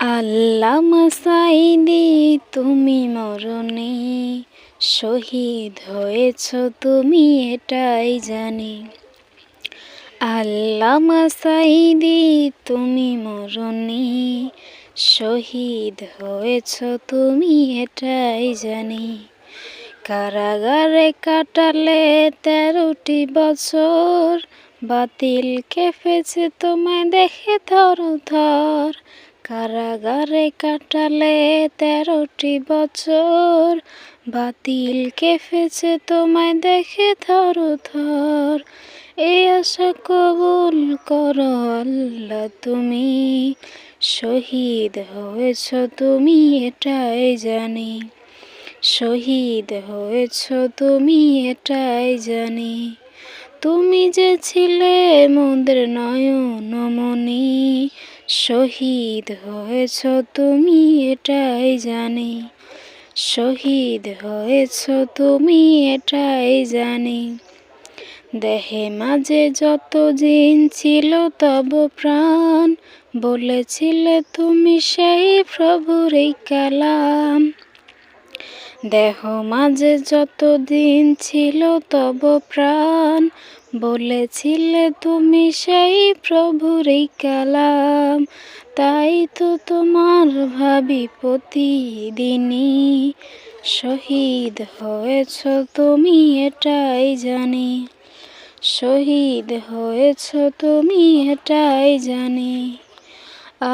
আল্লামা সাইদি তুমি মরণে শহীদ হয়েছ, তুমি এটাই জানি। আল্লামা সাইদি তুমি মরণে শহীদ হয়েছ, তুমি এটাই জানি। কারাগারে কাটালে তেরোটি বছর, বাতিল কেঁপেছে, তোমায় দেখে থর থর কারাগারে কাটালে তেরোটি বছর। বাতিল কেঁপেছে তোমায় দেখে থর থর এই আশা কবুল কর আল্লাহ তুমি। শহীদ হয়েছ তুমি, এটাই জানি। শহীদ হয়েছ তুমি, এটাই জানি। তুমি যে ছিলে মোদের নয়নমণি শহীদ হয়েছ তুমি এটাই জানি। শহীদ হয়েছ তুমি এটাই জানি। দেহে মাঝে যত দিন ছিল তব প্রাণ, বলেছিলে তুমি সেই প্রভুর কালাম। দেহ মাঝে যত দিন ছিল তব প্রাণ বলেছিলে তুমি সেই প্রভুর এই কালাম, তাই তো তোমার ভাবি প্রতিদিনই শহীদ হয়েছ তুমি এটাই জানি, শহীদ হয়েছ তুমি এটাই জানি।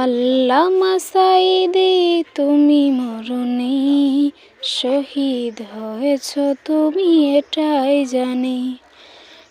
আল্লামা সাইদি তুমি মরণে, শহীদ হয়েছ তুমি এটাই জানি।